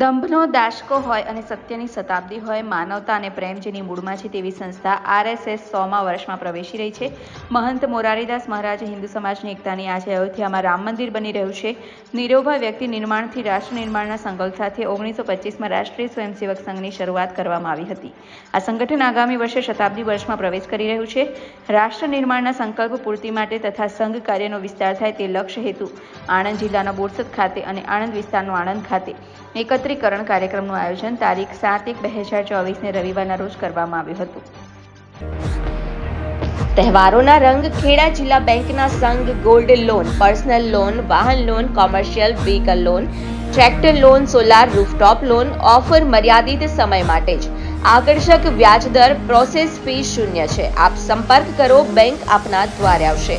દંભનો દાશકો હોય અને સત્યની શતાબ્દી હોય, માનવતા અને પ્રેમ જેની મૂળમાં છે તેવી સંસ્થા આરએસએસ સોમાં વર્ષમાં પ્રવેશી રહી છે. મહંત મોરારીદાસ મહારાજે હિન્દુ સમાજની એકતાની આજે અયોધ્યામાં રામ મંદિર બની રહ્યું છે. નિરોભા વ્યક્તિ નિર્માણથી રાષ્ટ્ર નિર્માણના સંકલ્પ સાથે ઓગણીસો પચીસમાં રાષ્ટ્રીય સ્વયંસેવક સંઘની શરૂઆત કરવામાં આવી હતી. આ સંગઠન આગામી વર્ષે શતાબ્દી વર્ષમાં પ્રવેશ કરી રહ્યું છે. રાષ્ટ્ર નિર્માણના સંકલ્પ પૂર્તિ માટે તથા સંઘ કાર્યનો વિસ્તાર થાય તે લક્ષ્ય હેતુ આણંદ જિલ્લાના બોરસદ ખાતે અને આણંદ વિસ્તારનો આણંદ ખાતે. એકત્રીકરણ કાર્યક્રમનું આયોજન તારીખ સાત એક બે હજાર ચોવીસને રવિવારના રોજ કરવામાં આવ્યું હતું. તહેવારોના રંગ ખેડા જિલ્લા બેંકના સંઘ ગોલ્ડ લોન, પર્સનલ લોન, વાહન loan, commercial vehicle loan, tractor loan, solar rooftop loan, offer મર્યાદિત સમય માટે જ. આકર્ષક વ્યાજદર પ્રોસેસ ફી શૂન્ય છે. આપ સંપર્ક કરો, બેંક આપના દ્વારે આવશે.